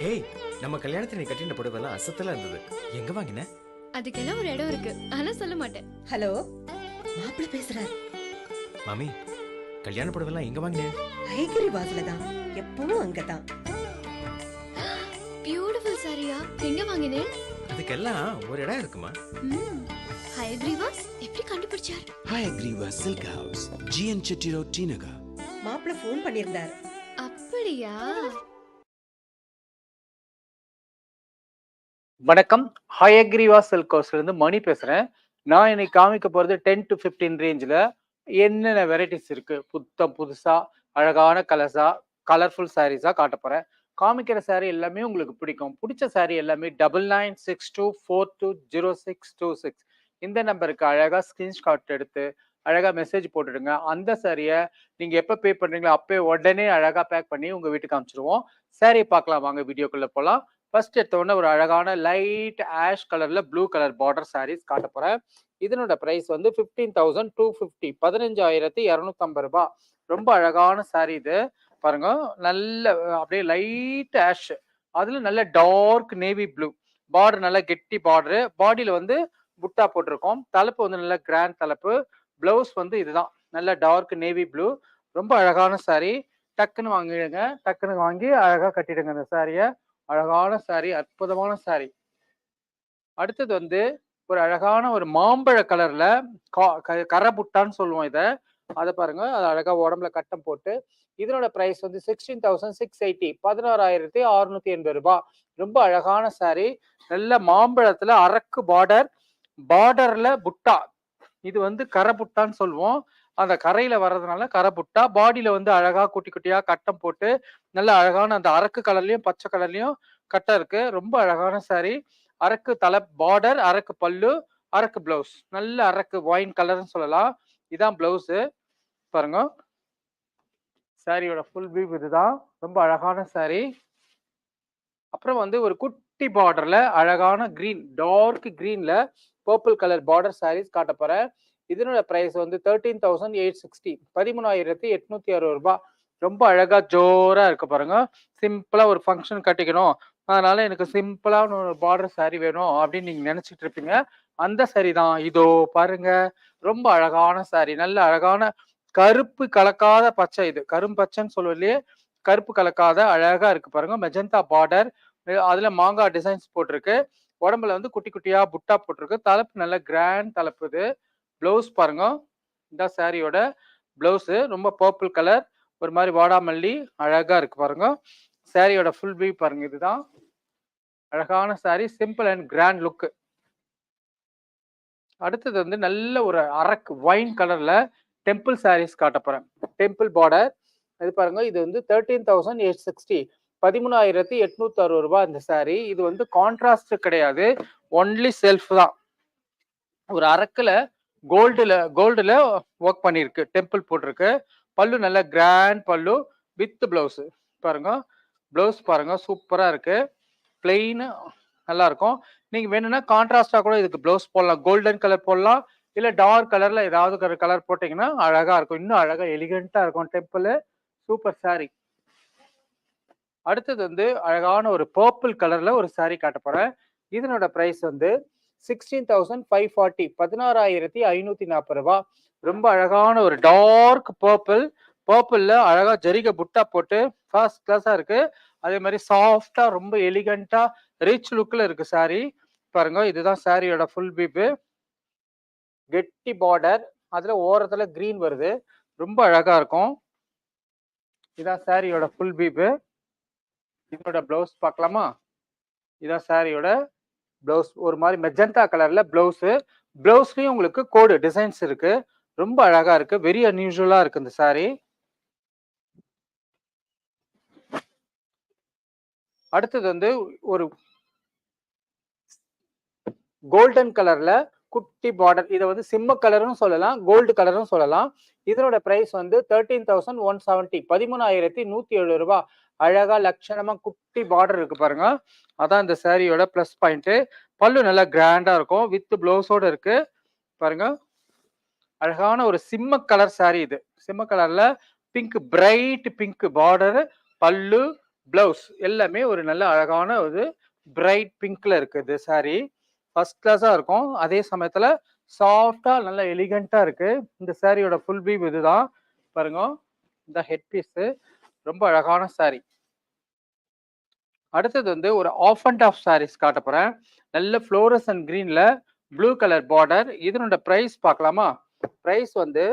ஏய் நம்ம கல்யாணத்துல நீ கட்டின புடவைலாம் அசத்தலா இருந்தது. எங்க வாங்கின? அதுக்கெல்லாம் ஒரு இடம் இருக்கு. ஆனா சொல்ல மாட்டேன். ஹலோ மாப்பிள்ள பேசுறார். மாமி கல்யாண புடவைலாம் எங்க வாங்கின ஐகிரி வாசல தான். எப்பவும் அங்கதான் பியூட்டிஃபுல் சாரியா எங்க வாங்கினேன் அதுக்கெல்லாம் ஒரு இடம் இருக்குமா? ஹைக்ரீவாஸ் எப்படி கண்டுபிடிச்சார்? Hayagriva Silk House, GN Chetty Road, Tinaga. மாப்பிள்ள ஃபோன் பண்ணியிருந்தார். அப்படியா? வணக்கம். ஹயக்ரீவா சில்க் இருந்து மணி பேசுறேன். நான் இன்னைக்கு காமிக்க போறது டென் டு 15 ரேஞ்சில் என்னென்ன வெரைட்டிஸ் இருக்கு? புத்தம் புதுசா அழகான கலர்ஸா கலர்ஃபுல் சாரீஸா காட்ட போறேன். காமிக்கிற சாரீ எல்லாமே உங்களுக்கு பிடிக்கும். பிடிச்ச சாரீ எல்லாமே double nine six two four two zero six two six இந்த நம்பருக்கு அழகாக ஸ்கிரீன்ஷாட் எடுத்து அழகாக மெசேஜ் போட்டுடுங்க. அந்த சாரியை நீங்கள் எப்போ பே பண்ணுறீங்களோ அப்போ உடனே அழகாக பேக் பண்ணி உங்கள் வீட்டுக்கு அனுப்பிச்சிருவோம் சாரியை பார்க்கலாம். வாங்க வீடியோக்குள்ளே போகலாம் ஃபர்ஸ்ட் எடுத்தோடனே ஒரு அழகான லைட் ஆஷ் கலர்ல ப்ளூ கலர் பார்டர் சாரீஸ் காட்ட போறேன். இதனோட பிரைஸ் வந்து ஃபிஃப்டீன் தௌசண்ட் டூ ஃபிஃப்டி பதினஞ்சாயிரத்தி இரநூத்தம்பது ரூபாய். ரொம்ப அழகான saree இது. பாருங்க நல்ல அப்படியே லைட் ஆஷ் அதுல நல்ல டார்க் நேவி ப்ளூ பார்டர் நல்ல கெட்டி பார்டர் பாடியில வந்து புட்டா போட்டிருக்கோம். தலைப்பு வந்து நல்ல கிராண்ட் தலைப்பு. பிளவுஸ் வந்து இதுதான். நல்ல டார்க் நேவி ப்ளூ ரொம்ப அழகான saree. டக்குன்னு வாங்கிடுங்க. டக்குன்னு வாங்கி அழகா கட்டிடுங்க இந்த சாரியை அழகான சாரி அற்புதமான சாரி அடுத்தது வந்து ஒரு அழகான ஒரு மாம்பழ கலர்ல கரபுட்டான்னு சொல்லுவோம் இதை. அதை பாருங்க அது அழகா உடம்புல கட்டம் போட்டு இதனோட பிரைஸ் வந்து சிக்ஸ்டீன் தௌசண்ட் சிக்ஸ் எயிட்டி பதினோராயிரத்தி அறுநூத்தி எண்பது ரூபாய் ரொம்ப அழகான சாரி நல்ல மாம்பழத்துல அரக்கு பார்டர் பார்டர்ல புட்டா. இது வந்து கரபுட்டான்னு சொல்லுவோம். அந்த கரையில வர்றதுனால கரை புட்டா பாடியில வந்து அழகா குட்டி குட்டியா கட்டம் போட்டு நல்ல அழகான அந்த அரக்கு கலர்லயும் பச்சை கலர்லயும் கட்டம் இருக்கு. ரொம்ப அழகான சாரி அரக்கு தலை பார்டர் அரக்கு பல்லு அரக்கு பிளவுஸ் நல்ல அரக்கு ஒயின் கலர்னு சொல்லலாம். இதான் பிளவுஸ் பாருங்க. சாரியோட ஃபுல் வியூ இதுதான். ரொம்ப அழகான சாரி அப்புறம் வந்து ஒரு குட்டி பார்டர்ல அழகான கிரீன் டார்க் கிரீன்ல பர்பிள் கலர் பார்டர் சாரீஸ் காட்ட போறேன். இதனோட பிரைஸ் வந்து தேர்ட்டீன் தௌசண்ட் எயிட் சிக்ஸ்டி பதிமூணாயிரத்தி எட்நூத்தி அறுபது ரூபாய் ரொம்ப அழகா ஜோரா இருக்க பாருங்க. சிம்பிளா ஒரு ஃபங்க்ஷன் கட்டிக்கணும். அதனால எனக்கு சிம்பிளான ஒரு பார்டர் சாரி வேணும் அப்படின்னு நீங்க நினைச்சிட்டு இருப்பீங்க. அந்த saree தான். இதோ பாருங்க. ரொம்ப அழகான சாரி நல்ல அழகான கருப்பு கலக்காத பச்சை இது. கரும்பச்சைன்னு சொல்லலையே கருப்பு கலக்காத அழகா இருக்கு பாருங்க. மெஜந்தா பார்டர் அதுல மாங்காய் டிசைன்ஸ் போட்டிருக்கு. உடம்புல வந்து குட்டி குட்டியா புட்டா போட்டிருக்கு. தலைப்பு நல்ல கிராண்ட் தலைப்பு இது. ப்ளவுஸ் பாருங்க. இந்த சாரியோட ப்ளவுஸு ரொம்ப பர்பிள் கலர் ஒரு மாதிரி வாடாமல்லி அழகாக இருக்கு பாருங்க. சாரியோட ஃபுல் வியூ பாருங்க இதுதான். அழகான saree simple and grand look அடுத்தது வந்து நல்ல ஒரு அரக்கு ஒயின் கலர்ல டெம்பிள் சாரீஸ் காட்ட போறேன். டெம்பிள் பார்டர் இது பாருங்க இது வந்து தேர்ட்டீன் தௌசண்ட் எயிட் சிக்ஸ்டி பதிமூணாயிரத்தி எட்நூத்தி அறுபது ரூபாய் இந்த saree. இது வந்து கான்ட்ராஸ்ட் கிடையாது. ஒன்லி செல்ஃப் தான். ஒரு அரக்கில் கோல்டுல கோல்டுல ஒர்க் பண்ணியிருக்கு. டெம்பிள் போட்டிருக்கு. பல்லு நல்ல கிராண்ட் பல்லு வித் பிளவுஸ் பாருங்க. பிளவுஸ் பாருங்க. சூப்பரா இருக்கு. பிளெயின் நல்லா இருக்கும். நீங்க வேணும்னா கான்ட்ராஸ்டா கூட இதுக்கு பிளவுஸ் போடலாம். கோல்டன் கலர் போடலாம். இல்ல டார்க் கலர்ல ஏதாவது கலர் போட்டீங்கன்னா அழகா இருக்கும். இன்னும் அழகா எலிகண்டா இருக்கும் டெம்பிள் சூப்பர் சாரி அடுத்தது வந்து அழகான ஒரு பர்பிள் கலர்ல ஒரு சாரி காட்ட போறேன். இதனோட பிரைஸ் வந்து சிக்ஸ்டீன் தௌசண்ட் ஃபைவ் ஃபார்ட்டி பதினாறாயிரத்தி ஐநூத்தி நாற்பது ரூபாய் ரொம்ப அழகான ஒரு டார்க் பர்பிள் பர்பிள்ல அழகா ஜரிக புட்டா போட்டு ஃபர்ஸ்ட் கிளாஸா இருக்கு. அதே மாதிரி சாஃப்டா ரொம்ப எலிகண்டா ரிச் லுக்ல இருக்கு சாரி பாருங்க இதுதான் சாரியோட ஃபுல் பீப்பு கெட்டி பார்டர் அதுல ஓரத்துல கிரீன் வருது. ரொம்ப அழகா இருக்கும். இதான் சாரியோட ஃபுல் பீப்பு இதோட பிளவுஸ் பார்க்கலாமா? இதான் சாரியோட பிளவுஸ் ஒரு மாதிரி மெஜந்தா கலர்ல பிளவுஸ் பிளவுஸ்லயும் உங்களுக்கு கோடு டிசைன்ஸ் இருக்கு. ரொம்ப அழகா இருக்கு. வெரி அன்யூஷுவலா இருக்கு இந்த சாரீ அடுத்தது வந்து ஒரு கோல்டன் கலர்ல குட்டி பார்டர் இதை வந்து சிம்ம கலரும் சொல்லலாம் கோல்டு கலரும் சொல்லலாம். இதனோட பிரைஸ் வந்து தேர்ட்டீன் தௌசண்ட் ஒன் செவன்ட்டி பதிமூணாயிரத்தி நூத்தி எழுபது ரூபாய் அழகா லட்சணமா குட்டி பார்டர் இருக்கு பாருங்க. அதான் இந்த சாரியோட ப்ளஸ் பாயிண்ட் பல்லு நல்லா கிராண்டா இருக்கும். வித் பிளவுஸோட இருக்கு. பாருங்க. அழகான ஒரு சிம்ம கலர் சாரி இது. சிம்ம கலர்ல pink bright pink border pallu blouse எல்லாமே ஒரு நல்ல அழகான ஒரு பிரைட் பிங்க்ல இருக்குது இது ஃபர்ஸ்ட் கிளாஸாக இருக்கும். அதே சமயத்தில் சாஃப்டாக நல்ல எலிகண்ட்டாக இருக்குது இந்த சாரியோட ஃபுல் வீவ் இதுதான். பாருங்க. இந்த ஹெட் பீஸு ரொம்ப அழகான saree. அடுத்தது வந்து ஒரு ஆஃப் அண்ட் ஆஃப் சாரீஸ் காட்ட போகிறேன் நல்ல ஃப்ளோரஸ் அண்ட் க்ரீனில் ப்ளூ கலர் பார்டர் இதனோட ப்ரைஸ் பார்க்கலாமா? ப்ரைஸ் வந்து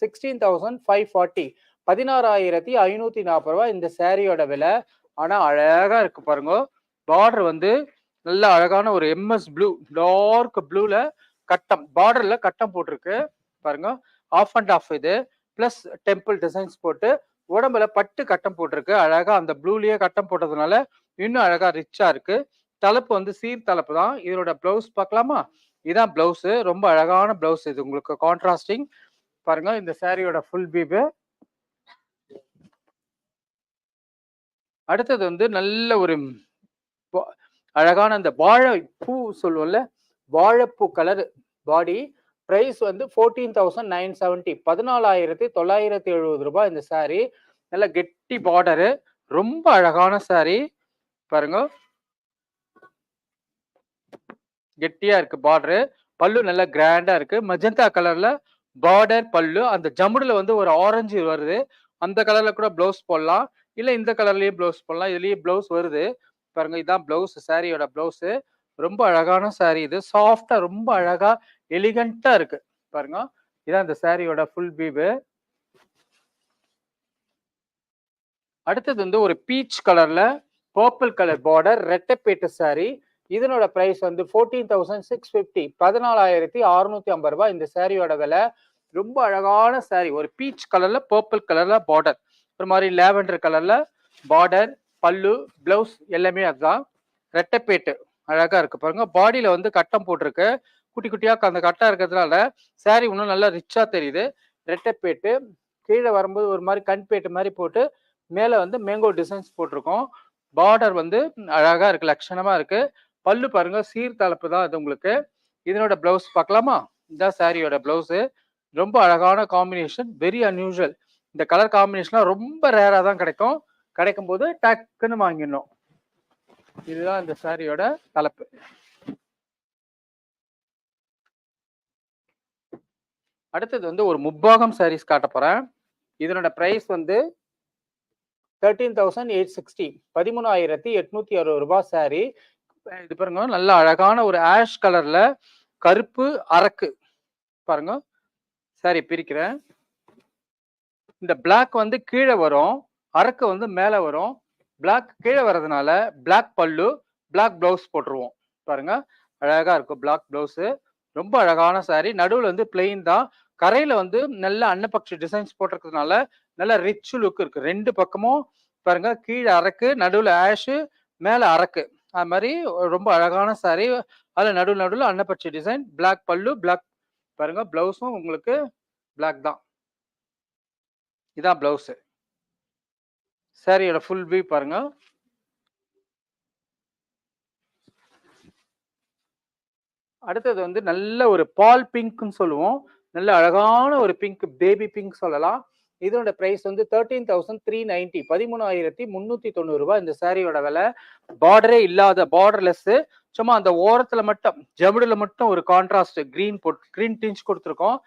சிக்ஸ்டீன் தௌசண்ட் ஃபைவ் ஃபார்ட்டி பதினாறாயிரத்தி ஐநூற்றி நாற்பது ரூபாய் இந்த சேரீயோட விலை. ஆனால் அழகாக இருக்கு பாருங்க. பார்டர் வந்து நல்ல அழகான ஒரு எம்எஸ் ப்ளூ டார்க் ப்ளூல கட்டம் பார்டர்ல கட்டம் போட்டிருக்கு. பாருங்க ஆஃப் அண்ட் ஆஃப் இது. பிளஸ் டெம்பிள் டிசைன்ஸ் போட்டு உடம்புல பட்டு கட்டம் போட்டிருக்கு. அழகா அந்த ப்ளூலயே கட்டம் போட்டதுனால இன்னும் அழகா ரிச்சா இருக்கு. தலைப்பு வந்து சீர் தலைப்பு தான். இதனோட பிளவுஸ் பார்க்கலாமா? இதான் பிளவுஸ் ரொம்ப அழகான பிளவுஸ் இது. உங்களுக்கு கான்ட்ராஸ்டிங் பாருங்க இந்த சாரியோட ஃபுல் பீபு அடுத்தது வந்து நல்ல ஒரு அழகான அந்த வாழை பூ சொல்லுவோம்ல வாழைப்பூ கலர் பாடி ப்ரைஸ் வந்து ஃபோர்டீன் தௌசண்ட் நைன் செவன்ட்டி பதினாலாயிரத்தி தொள்ளாயிரத்தி எழுபது ரூபாய் இந்த சாரீ நல்ல கெட்டி பார்டரு ரொம்ப அழகான சாரீ பாருங்க. கெட்டியா இருக்கு பார்டரு பல்லு நல்லா கிராண்டா இருக்கு. மஜந்தா கலர்ல பார்டர் பல்லு. அந்த ஜமுடுல வந்து ஒரு ஆரஞ்சு வருது. அந்த கலர்ல கூட பிளவுஸ் போடலாம். இல்ல இந்த கலர்லயே பிளவுஸ் போடலாம். இதுலயே பிளவுஸ் வருது. பாருங்க இதான் பிளவுஸ் சாரியோட பிளவுஸ் ரொம்ப அழகான சாரி இது. சாஃப்டா ரொம்ப அழகா எலிகண்டா இருக்கு. பாருங்க இதான் இந்த சாரியோட ஃபுல் பீவு அடுத்தது வந்து ஒரு பீச் கலர்ல பர்பிள் கலர் பார்டர் ரெட்டப்பேட்டு சாரி இதனோட பிரைஸ் வந்து ஃபோர்டீன் தௌசண்ட் சிக்ஸ் ஃபிஃப்டி பதினாலாயிரத்தி அறுநூத்தி ஐம்பது ரூபாய் இந்த சாரியோட விலை. ரொம்ப அழகான சாரி ஒரு பீச் கலர்ல பர்பிள் கலர்ல பார்டர் ஒரு மாதிரி லேவெண்டர் கலர்ல பார்டர் பல்லு பிளவுஸ் எல்லாமே அதுதான். ரெட்டைப்பேட்டு அழகா இருக்கு பாருங்க. பாடியில வந்து கட்டம் போட்டிருக்கு. குட்டி குட்டியா அந்த கட்டம் இருக்கிறதுனால saree இன்னும் நல்லா ரிச்சா தெரியுது. ரெட்டைப்பேட்டு கீழே வரும்போது ஒரு மாதிரி கண்பேட்டு மாதிரி போட்டு மேலே வந்து மேங்கோ டிசைன்ஸ் போட்டிருக்கோம். பார்டர் வந்து அழகா இருக்கு லட்சணமா இருக்கு. பல்லு பாருங்க சீர் தலைப்பு தான் இது உங்களுக்கு. இதனோட பிளவுஸ் பார்க்கலாமா? இதுதான் சாரியோட பிளவுஸ் ரொம்ப அழகான காம்பினேஷன் வெரி அன்யூஷுவல் இந்த கலர் காம்பினேஷன்லாம் ரொம்ப ரேராக தான் கிடைக்கும். கிடைக்கும் போது டக்குன்னு வாங்கிடணும். இதுதான் இந்த சாரியோட தலைப்பு. அடுத்தது வந்து ஒரு முப்பாகம் சாரீஸ் காட்ட போறேன். இதனோட பிரைஸ் வந்து தேர்ட்டீன் தௌசண்ட் எயிட் சிக்ஸ்டி பதிமூணாயிரத்தி எட்நூத்தி அறுபது ரூபாய் சாரி இது பாருங்க நல்ல அழகான ஒரு ஆஷ் கலர்ல கருப்பு அரக்கு. பாருங்க சாரி பிரிக்கிறேன். இந்த பிளாக் வந்து கீழே வரும். அரக்கு வந்து மேலே வரும். பிளாக் கீழே வர்றதுனால பிளாக் பல்லு பிளாக் பிளவுஸ் போட்டுருவோம். பாருங்க. அழகா இருக்கும் பிளாக் பிளவுஸ் ரொம்ப அழகான saree. நடுவில் வந்து பிளெயின் தான். கரையில வந்து நல்ல அன்னப்பக்ஷி டிசைன்ஸ் போட்டிருக்கிறதுனால நல்ல ரிச் லுக் இருக்கு. ரெண்டு பக்கமும் பாருங்க. கீழே அரக்கு நடுவில் ஆஷு மேலே அரக்கு அது மாதிரி ரொம்ப அழகான saree. அதில் நடுவில் நடுவில் அன்னப்பட்சி டிசைன் பிளாக் பல்லு பிளாக் பாருங்க. பிளவுஸும் உங்களுக்கு பிளாக் தான். இதான் பிளவுஸு சாரியோட ஃபுல் வியூ பாருங்க. அடுத்தது வந்து நல்ல ஒரு பால் பிங்க்னு சொல்லுவோம். நல்ல அழகான ஒரு பிங்க் பேபி பிங்க் சொல்லலாம். இதனோட பிரைஸ் வந்து தேர்ட்டீன் தௌசண்ட் த்ரீ நைன்டி பதிமூணாயிரத்தி முந்நூற்றி தொண்ணூறுரூவா இந்த சாரியோட விலை. பார்டரே இல்லாத பார்டர்லெஸ்ஸு சும்மா அந்த ஓரத்தில் மட்டும் ஜமுடில் மட்டும் ஒரு contrast green boat green tinge கொடுத்துருக்கோம்.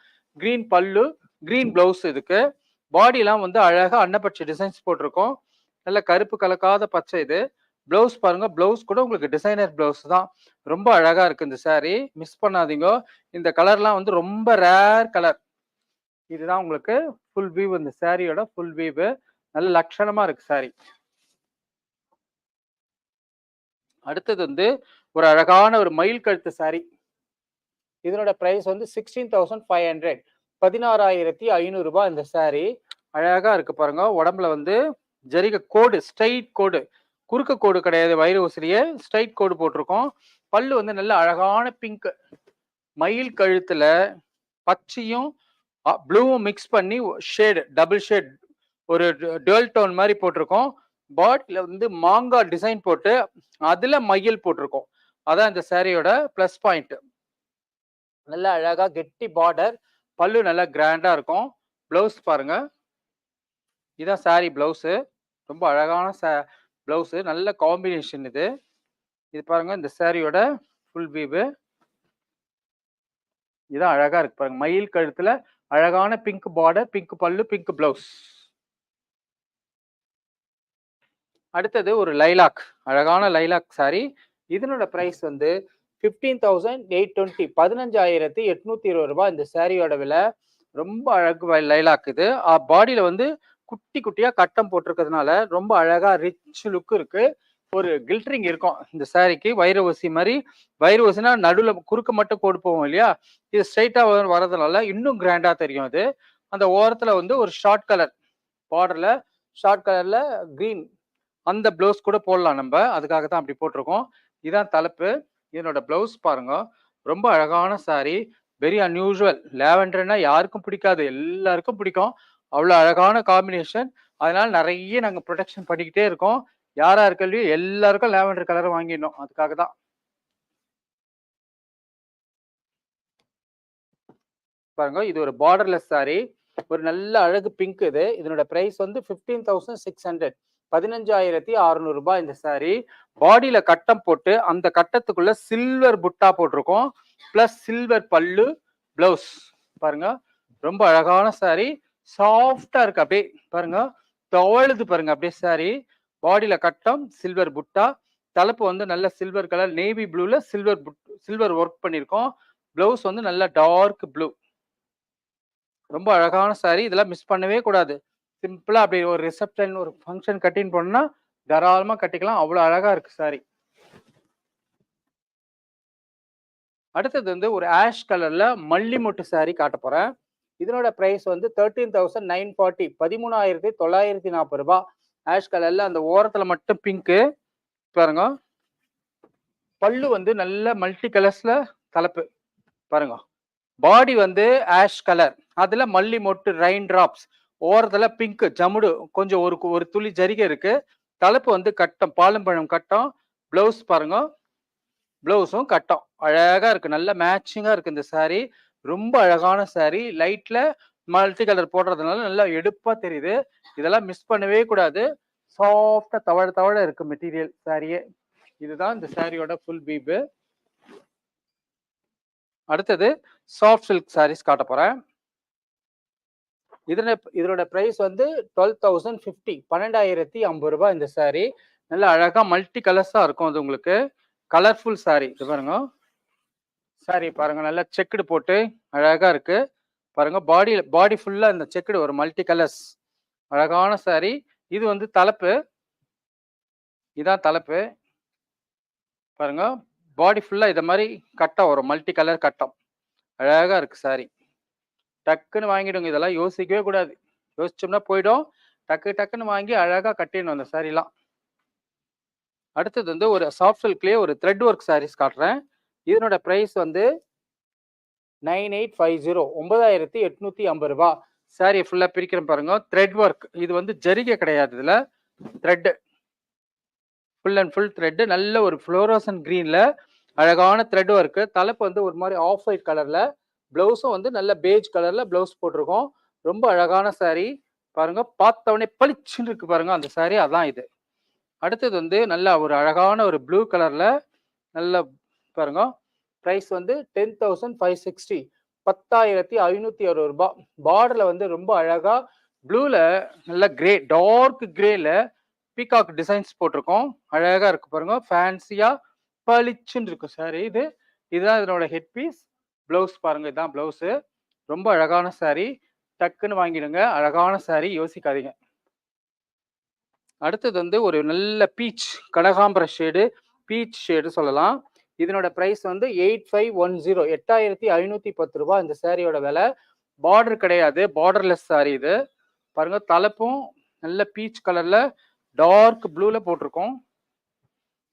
க்ரீன் பல்லு க்ரீன் ப்ளவுஸ் இதுக்கு. பாடிலாம் வந்து அழகாக அன்னப்பட்சி டிசைன்ஸ் போட்டிருக்கோம். நல்ல கருப்பு கலக்காத பச்சை இது. பிளவுஸ் பாருங்க பிளவுஸ் கூட உங்களுக்கு டிசைனர் பிளவுஸ் தான். ரொம்ப அழகா இருக்கு இந்த saree. மிஸ் பண்ணாதீங்க. இந்த கலர்லாம் வந்து ரொம்ப ரேர் கலர் இதுதான் உங்களுக்கு ஃபுல் வியூ இந்த சாரியோட ஃபுல் வியூ நல்ல லட்சணமா இருக்கு சாரி அடுத்தது வந்து ஒரு அழகான ஒரு மயில் கழுத்து சாரி இதனோட பிரைஸ் வந்து சிக்ஸ்டீன் தௌசண்ட் ஃபைவ் ஹண்ட்ரட் பதினாறாயிரத்தி ஐநூறு ரூபாய் இந்த saree. அழகா இருக்கு பாருங்க. உடம்புல வந்து ஜரிக கோடு ஸ்ட்ரைட் கோடு. குறுக்க கோடு கிடையாது வயிறு ஊசிலேயே ஸ்ட்ரைட் கோடு போட்டிருக்கோம். பல்லு வந்து நல்ல அழகான பிங்க் மயில் கழுத்துல பச்சையும் ப்ளூவும் மிக்ஸ் பண்ணி ஷேடு டபுள் ஷேட் ஒரு டுவெல் டோன் மாதிரி போட்டிருக்கோம். பாட்டில் வந்து மாங்காய் டிசைன் போட்டு அதில் மயில் போட்டிருக்கோம். அதான் இந்த சேரீயோட ப்ளஸ் பாயிண்ட் நல்லா அழகாக கெட்டி பார்டர் பல்லு நல்லா கிராண்டாக இருக்கும். ப்ளவுஸ் பாருங்கள் இதான் சாரி ப்ளவுஸு ரொம்ப அழகான ச ப்ளவுஸு நல்ல காம்பினேஷன் இது. இது பாருங்க இந்த சாரியோட ஃபுல் வீவு இதான் அழகா இருக்கு பாருங்க. மயில் கழுத்துல அழகான pink border pink pallu pink blouse அடுத்தது ஒரு லைலாக் அழகான லைலாக் சாரி இதனோட ப்ரைஸ் வந்து ஃபிஃப்டீன் தௌசண்ட் எயிட் டுவெண்ட்டி பதினஞ்சாயிரத்தி எட்நூத்தி இருபது ரூபாய் இந்த சாரியோட விலை. ரொம்ப அழகு லைலாக் இது. பாடியில வந்து குட்டி குட்டியா கட்டம் போட்டிருக்கிறதுனால ரொம்ப அழகா ரிச் லுக் இருக்கு. ஒரு கில்ட்ரிங் இருக்கும். இந்த சாரிக்கு வைர ஊசி மாதிரி. வைர ஊசினா நடுவில் குறுக்க மட்டும் கோடு போவோம் இல்லையா? இது ஸ்ட்ரைட்டா வரதுனால இன்னும் கிராண்டா தெரியும் அது. அந்த ஓரத்துல வந்து ஒரு ஷார்ட் கலர் பார்டர்ல ஷார்ட் கலர்ல கிரீன் அந்த ப்ளவுஸ் கூட போடலாம் நம்ம. அதுக்காக தான் அப்படி போட்டிருக்கோம். இதான் தலைப்பு. இதனோட ப்ளவுஸ் பாருங்க. ரொம்ப அழகான சாரி வெரி அன்யூஷுவல் லேவண்டர்னா யாருக்கும் பிடிக்காது. எல்லாருக்கும் பிடிக்கும். அவ்வளோ அழகான காம்பினேஷன் அதனால நிறைய நாங்கள் ப்ரொடெக்ஷன் பண்ணிக்கிட்டே இருக்கோம். யாரா இருக்கலையோ எல்லாருக்கும் லேவண்டர் கலர் வாங்கிடணும். அதுக்காக தான் பாருங்க இது ஒரு பார்டர்லெஸ் சாரி ஒரு நல்ல அழகு பிங்க் இது. இதனோட பிரைஸ் வந்து ஃபிஃப்டீன் தௌசண்ட் சிக்ஸ் ஹண்ட்ரட் பதினஞ்சாயிரத்தி அறுநூறு ரூபாய் இந்த சாரி பாடியில கட்டம் போட்டு அந்த கட்டத்துக்குள்ள சில்வர் புட்டா போட்டிருக்கோம். பிளஸ் சில்வர் பல்லு பிளவுஸ் பாருங்க ரொம்ப அழகான சாரி சாஃப்டா இருக்கு. அப்படியே பாருங்க. தவழுது பாருங்க. அப்படியே சாரி பாடியில கட்டம் சில்வர் புட்டா. தலைப்பு வந்து நல்ல சில்வர் கலர் நேவி ப்ளூல சில்வர் சில்வர் ஒர்க் பண்ணியிருக்கோம் பிளவுஸ் வந்து நல்ல டார்க் ப்ளூ ரொம்ப அழகான சாரி இதெல்லாம் மிஸ் பண்ணவே கூடாது. சிம்பிளா அப்படி ஒரு ரிசப்ஷன் ஒரு ஃபங்க்ஷன் கட்டின்னு போனோம்னா தாராளமா கட்டிக்கலாம். அவ்வளவு அழகா இருக்கு சாரி அடுத்தது வந்து ஒரு ஆஷ் கலர்ல மல்லிமொட்டு சாரி காட்ட போறேன். இதனோட ப்ரைஸ் வந்து தேர்ட்டீன் தௌசண்ட் நைன் ஃபார்ட்டி பதிமூணாயிரத்தி தொள்ளாயிரத்தி நாற்பது ரூபாய். ஆஷ் கலர்ல அந்த ஓரத்துல மட்டும் பிங்க்கு பாருங்க. பல்லு வந்து நல்ல மல்டி கலர்ஸ்ல தலைப்பு பாருங்க. பாடி வந்து ஆஷ் கலர் அதுல மல்லி மொட்டு ரெயின் டிராப்ஸ் ஓரத்துல பிங்க் ஜமுடு கொஞ்சம் ஒரு ஒரு துளி ஜரிகை இருக்கு. தலைப்பு வந்து கட்டம் பாலம்பழம் கட்டம். பிளவுஸ் பாருங்க. பிளவுஸும் கட்டம். அழகா இருக்கு. நல்ல மேட்சிங்கா இருக்கு இந்த சாரீ ரொம்ப அழகான saree லைட்ல மல்டி கலர் போடுறதுனால நல்லா எடுப்பா தெரியுது. இதெல்லாம் மிஸ் பண்ணவே கூடாது. சாஃப்டா தவழ தவழ இருக்கு மெட்டீரியல் சாரியே இதுதான் இந்த சாரியோட ஃபுல் பீபு. அடுத்தது சாஃப்ட் சில்க் சாரீஸ் காட்ட போறேன். இதன இதனோட ப்ரைஸ் வந்து டுவெல் தௌசண்ட் ஃபிஃப்டி பன்னெண்டாயிரத்தி ஐம்பது ரூபாய் இந்த saree. நல்லா அழகா மல்டி கலர்ஸா இருக்கும் அது உங்களுக்கு. கலர்ஃபுல் saree இது பாருங்க. சாரி பாருங்க நல்லா செக்குடு போட்டு அழகா இருக்கு. பாருங்க பாடி பாடி ஃபுல்லா இந்த செக்குடு ஒரு மல்டி கலர்ஸ் அழகான சாரி இது வந்து தலைப்பு. இதான் தலைப்பு. பாருங்க பாடி ஃபுல்லா இதை மாதிரி கட்டம் வரும் மல்டி கலர் கட்டம். அழகா இருக்கு சாரி டக்குன்னு வாங்கிடுங்க இதெல்லாம் யோசிக்கவே கூடாது. யோசிச்சோம்னா போயிடும். டக்கு டக்குன்னு வாங்கி அழகா கட்டிடணும் அந்த சாரீலாம் அடுத்தது வந்து ஒரு சாஃப்ட் சில்க்லேயே ஒரு த்ரெட் ஒர்க் சாரீஸ் காட்டுறேன். இதனோட ப்ரைஸ் வந்து நைன் எயிட் ஃபைவ் ஜீரோ ஒன்பதாயிரத்தி எட்நூத்தி ஐம்பது ரூபா. சாரியை ஃபுல்லாக பிரிக்கிறேன் பாருங்க. த்ரெட் ஒர்க் இது வந்து ஜரிகை கிடையாது இதில். Thread full and full thread நல்ல ஒரு ஃப்ளோரோசன் க்ரீனில் அழகான த்ரெட் ஒர்க்கு தலைப்பு வந்து ஒரு மாதிரி ஆஃப் ஒயிட் கலரில் ப்ளவுஸும் வந்து நல்ல பேஜ் கலரில் ப்ளவுஸ் போட்டிருக்கோம். ரொம்ப அழகான சாரீ பாருங்க. பார்த்தவொடனே பளிச்சுன்னு இருக்கு பாருங்க. அந்த சாரீ அதான் இது. அடுத்தது வந்து நல்ல ஒரு அழகான ஒரு ப்ளூ கலரில் நல்ல பாருங்க. ப்ரைஸ் வந்து டென் தௌசண்ட் ஃபைவ் சிக்ஸ்டி பத்தாயிரத்தி ஐநூத்தி அறுபது ரூபாய் பார்டர்ல வந்து ரொம்ப அழகா ப்ளூல நல்ல கிரே டார்க் கிரேல பீகாக் டிசைன்ஸ் போட்டிருக்கோம். அழகா இருக்கு பாருங்க. ஃபேன்சியா பளிச்சுன்னு இருக்கும் சாரி இது. இதுதான் இதனோட ஹெட் பீஸ் ப்ளவுஸ் பாருங்க. இதுதான் ப்ளவுஸு ரொம்ப அழகான saree. டக்குன்னு வாங்கிடுங்க. அழகான saree. யோசிக்காதீங்க. அடுத்தது வந்து ஒரு நல்ல பீச் கனகாம்பர ஷேடு பீச் ஷேடு சொல்லலாம். இதனோட ப்ரைஸ் வந்து எயிட் ஃபைவ் ஒன் ஜீரோ எட்டாயிரத்தி ஐநூற்றி பத்து ரூபாய் இந்த சேரீயோட விலை. பார்டர் கிடையாது. பார்டர்லெஸ் saree இது. பாருங்க தலைப்பும் நல்ல பீச் கலரில் டார்க் ப்ளூவில் போட்டிருக்கோம்.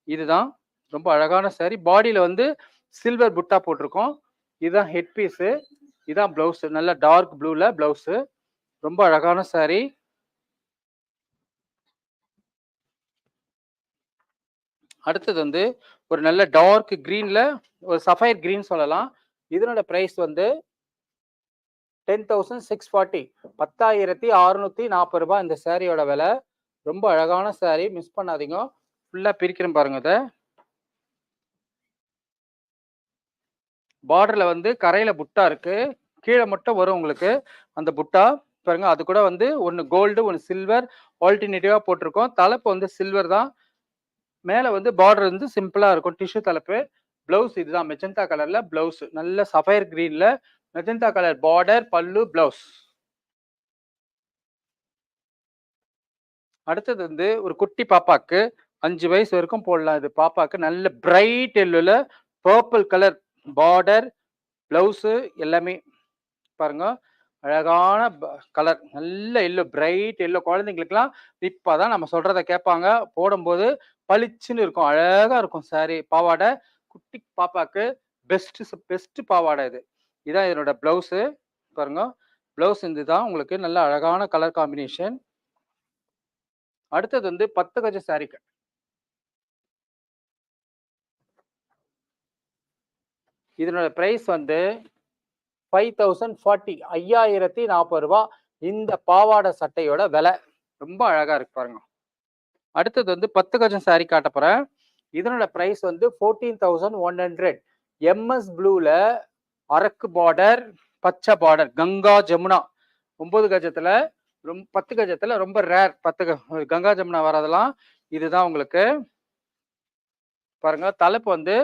இதுதான். ரொம்ப அழகான saree. பாடியில் வந்து சில்வர் புட்டா போட்டிருக்கோம். இதுதான் ஹெட் பீஸு இதுதான் ப்ளவுஸு நல்ல டார்க் ப்ளூவில் ப்ளவுஸு ரொம்ப அழகான சாரீ அடுத்தது வந்து ஒரு நல்ல டார்க் க்ரீனில் ஒரு சஃபயர் க்ரீன் சொல்லலாம். இதனோட ப்ரைஸ் வந்து டென் தௌசண்ட் சிக்ஸ் ஃபார்ட்டி பத்தாயிரத்தி அறுநூத்தி நாற்பது ரூபாய் இந்த சேரீயோட விலை. ரொம்ப அழகான சேரீ மிஸ் பண்ணாதீங்க. ஃபுல்லாக பிரிக்கிறேன் பாருங்க இதை. பார்டரில் வந்து கரையில் புட்டா இருக்கு. கீழே மட்டும் வரும் உங்களுக்கு அந்த புட்டா. பாருங்க அது கூட வந்து ஒன்று கோல்டு ஒன்று சில்வர் ஆல்டர்னேட்டிவாக போட்டிருக்கோம். தலைப்பு வந்து சில்வர் தான். மேலே வந்து பார்டர் வந்து சிம்பிளாக இருக்கும். டிஷ்யூ தலைப்பு பிளவுஸ் இதுதான். மெஜந்தா கலர்ல பிளவுஸ் நல்ல sapphire கிரீன்ல magenta colour border pallu blouse அடுத்தது வந்து ஒரு குட்டி பாப்பாக்கு அஞ்சு வயசு வரைக்கும் போடலாம் இது. பாப்பாக்கு நல்ல பிரைட் எல்லோல பர்பிள் கலர் பார்டர் பிளவுஸு எல்லாமே பாருங்க. அழகான கலர் நல்ல எல்லோ பிரைட் எல்லோ குழந்தைங்களுக்குலாம் இப்பதான் நம்ம சொல்கிறத கேட்பாங்க. போடும்போது பளிச்சுன்னு இருக்கும். அழகா இருக்கும் சாரி பாவாடை. குட்டி பாப்பாக்கு பெஸ்ட் பெஸ்ட் பாவாடை இது. இதான் இதனோட பிளவுஸு பாருங்க. பிளவுஸ் இதுதான் உங்களுக்கு நல்ல அழகான கலர் காம்பினேஷன் அடுத்தது வந்து பத்து கஜ சாரிக்கு இதனோட பிரைஸ் வந்து ஃபைவ் தௌசண்ட் ஃபார்ட்டி ஐயாயிரத்தி நாற்பது ரூபா. இந்த பாவாடை சட்டையோட விலை. ரொம்ப அழகா இருக்கு பாருங்க. அடுத்தது வந்து பத்து கஜம் சாரி காட்ட போறேன். இதனோட ப்ரைஸ் வந்து fourteen thousand one hundred MS ப்ளூல அரக்கு பார்டர் பச்சை பார்டர் கங்கா ஜமுனா. ஒன்பது கஜத்துல ரொம்ப பத்து கஜத்துல ரொம்ப ரேர் பத்து கங்கா ஜமுனா வரதெல்லாம் இதுதான் உங்களுக்கு. பாருங்க தலைப்பு வந்து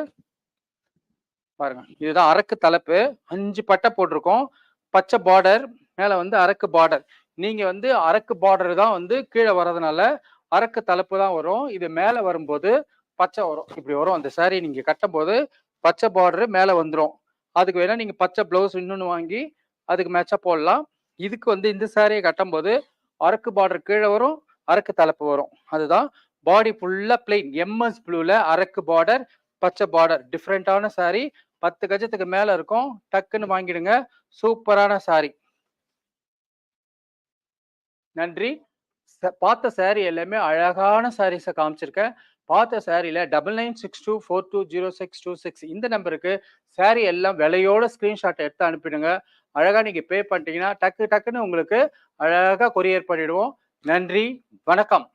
பாருங்க இதுதான் அரக்கு தலைப்பு. அஞ்சு பட்டை போட்டிருக்கோம். பச்சை பார்டர் மேல வந்து அரக்கு பார்டர் நீங்க வந்து அரக்கு பார்டர் தான் வந்து கீழே வர்றதுனால அரக்கு தலைப்பு தான் வரும். இது மேலே வரும்போது பச்சை வரும். இப்படி வரும் அந்த saree நீங்கள் கட்டும்போது பச்சை பார்டரு மேலே வந்துடும் அதுக்கு வேணால் நீங்கள் பச்சை ப்ளவுஸ் இன்னொன்று வாங்கி அதுக்கு மேட்சாக போடலாம். இதுக்கு வந்து இந்த சாரியை கட்டும்போது அரக்கு பார்டர் கீழே வரும் அரக்கு தலைப்பு வரும். அதுதான் பாடி ஃபுல்லாக பிளெயின் எம்எஸ் ப்ளூவில் அரக்கு பார்டர் பச்சை பார்டர் டிஃப்ரெண்ட்டான saree பத்து கஜத்துக்கு மேலே இருக்கும். டக்குன்னு வாங்கிடுங்க. சூப்பரான saree. நன்றி. பார்த்த சாரீ எல்லாமே அழகான சாரீஸை காமிச்சிருக்கேன். பார்த்த சாரியில double nine six two four two zero six two six இந்த நம்பருக்கு சாரீ எல்லாம் விலையோட ஸ்க்ரீன்ஷாட் எடுத்து அனுப்பிடுங்க. அழகாக நீங்கள் பே பண்ணிட்டீங்கன்னா டக்கு டக்குன்னு உங்களுக்கு அழகாக கொரியர் பண்ணிடுவோம். நன்றி வணக்கம்.